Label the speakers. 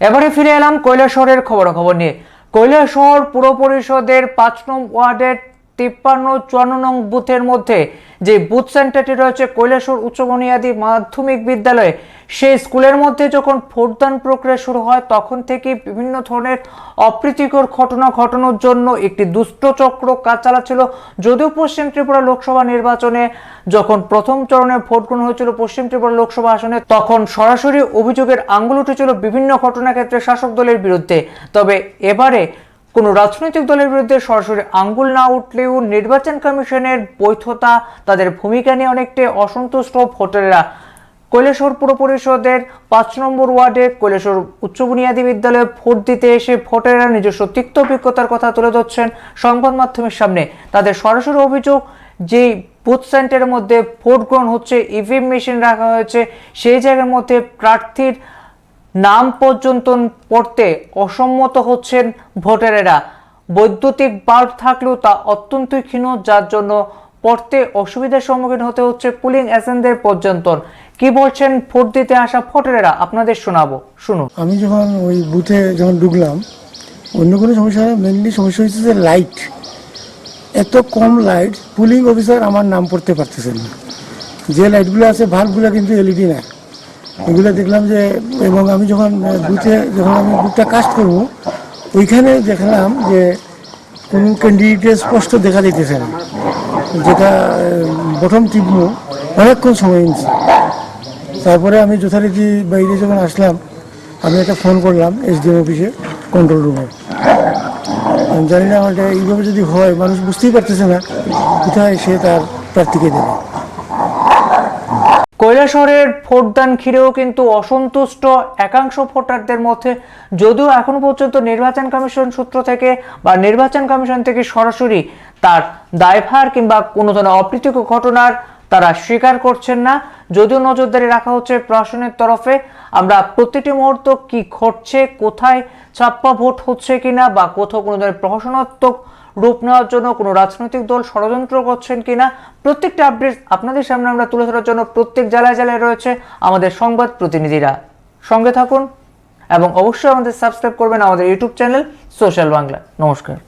Speaker 1: এবারে ফিরে এলাম কৈলাসহরের খবরাখবর নিয়ে। কৈলাসহর পুর পরিষদের পাঁচ নং ওয়ার্ডের তিপ্পান্ন, চুয়ান্ন নং বুথের মধ্যে যে বুথ সেন্টারটি রয়েছে কৈলাসহর উচ্চ বুনিয়াদী মাধ্যমিক বিদ্যালয়ে, সেই স্কুলের মধ্যে যখন ভোটদান প্রক্রিয়া শুরু হয়, তখন থেকে বিভিন্ন ধরনের অপ্রীতিকর ঘটনা ঘটানোর জন্য একটি দুষ্ট চক্র কাজ চালাচ্ছিল যদিও পশ্চিম ত্রিপুরা লোকসভা নির্বাচনে যখন প্রথম চরণে ভোট গ্রহণ হয়েছিল পশ্চিম ত্রিপুরা লোকসভা আসনে, তখন সরাসরি অভিযোগের আঙ্গুল উঠেছিল বিভিন্ন ঘটনাক্ষেত্রে শাসক দলের বিরুদ্ধে। তবে এবারে কোনো রাজনৈতিক দলের বিরুদ্ধে সরাসরি আঙ্গুল না উঠলেও নির্বাচন কমিশনের বৈধতা, তাদের ভূমিকা নিয়ে অনেকটাই অসন্তুষ্ট ভোটাররা। কৈলাসহর পুর পরিষদের পাঁচ নম্বর ওয়ার্ডে কৈলাসহর উচ্চ বুনিয়াদী বিদ্যালয়ে ভোট দিতে এসে ভোটাররা নিজস্ব তিক্ত অভিজ্ঞতার কথা তুলে ধরছেন সংবাদ মাধ্যমের সামনে। তাদের সরাসরি অভিযোগ যে বুথ সেন্টারের মধ্যে ভোট গ্রহণ হচ্ছে, ইভিএম মেশিন রাখা হয়েছে, সেই জায়গার মধ্যে প্রার্থীর নাম পর্যন্ত পড়তে অসম্মত হচ্ছেন ভোটারেরা। বৈদ্যুতিক বাল্ব থাকলেও তা অত্যন্তই ক্ষীণ, যার জন্য পড়তে অসুবিধার সম্মুখীন হতে হচ্ছে পুলিং এজেন্টদের পর্যন্ত কি বলছেন ভোট দিতে আসা ভোটারেরা? আপনাদের শোনাবো। শুনুন।
Speaker 2: আমি যখন ওই বুথে যখন ঢুকলাম, অন্য কোনো সমস্যা না মেনলি সমস্যা হচ্ছে যে লাইট এত কম লাইট পুলিং অফিসার আমার নাম পড়তে পারতেছেন না। যে লাইটগুলো আছে ভাল্বগুলো কিন্তু এলইডি না এগুলো দেখলাম যে, এবং আমি যখন বুথে যখন আমি বুথটা কাস্ট করব, ওইখানে দেখলাম যে কোন ক্যান্ডিডেটের স্পষ্ট দেখা দিতেছে না। যেটা প্রথম তীব্র অনেকক্ষণ সময় নিচ্ছে। তারপরে আমি যথারীতি বাইরে যখন আসলাম, আমি একটা ফোন করলাম এসডিএম অফিসে কন্ট্রোল রুমে আমি জানি না, আমার এইভাবে যদি হয়, মানুষ বুঝতেই পারতেছে না, কোথায় সে তার প্রার্থীকে দেবে।
Speaker 1: কৈলাসহরের ভোটদান ঘিরেও কিন্তু অসন্তুষ্ট একাংশ ভোটারদের মধ্যে। যদিও এখনও পর্যন্ত নির্বাচন কমিশন সূত্র থেকে বা নির্বাচন কমিশন থেকে সরাসরি তার দায়ভার কিংবা কোনো ধরনের অপ্রীতিকর ঘটনার তারা স্বীকার করছেন না। যদিও নজরদারি রাখা হচ্ছে প্রশাসনের তরফে, আমরা প্রতিটি মুহূর্ত কি ঘটছে, কোথায় ছাপ্পা ভোট হচ্ছে কিনা বা কোথাও কোনো ধরনের প্রশাসনাত্মক রূপ নেওয়ার জন্য কোনো রাজনৈতিক দল ষড়যন্ত্র করছেন কিনা, প্রত্যেকটা আপডেট আপনাদের সামনে আমরা তুলে ধরার জন্য প্রত্যেক জেলায় জেলায় রয়েছে আমাদের সংবাদ প্রতিনিধিরা। সঙ্গে থাকুন এবং অবশ্যই আমাদের সাবস্ক্রাইব করবেন আমাদের ইউটিউব চ্যানেল সোশ্যাল বাংলা। নমস্কার।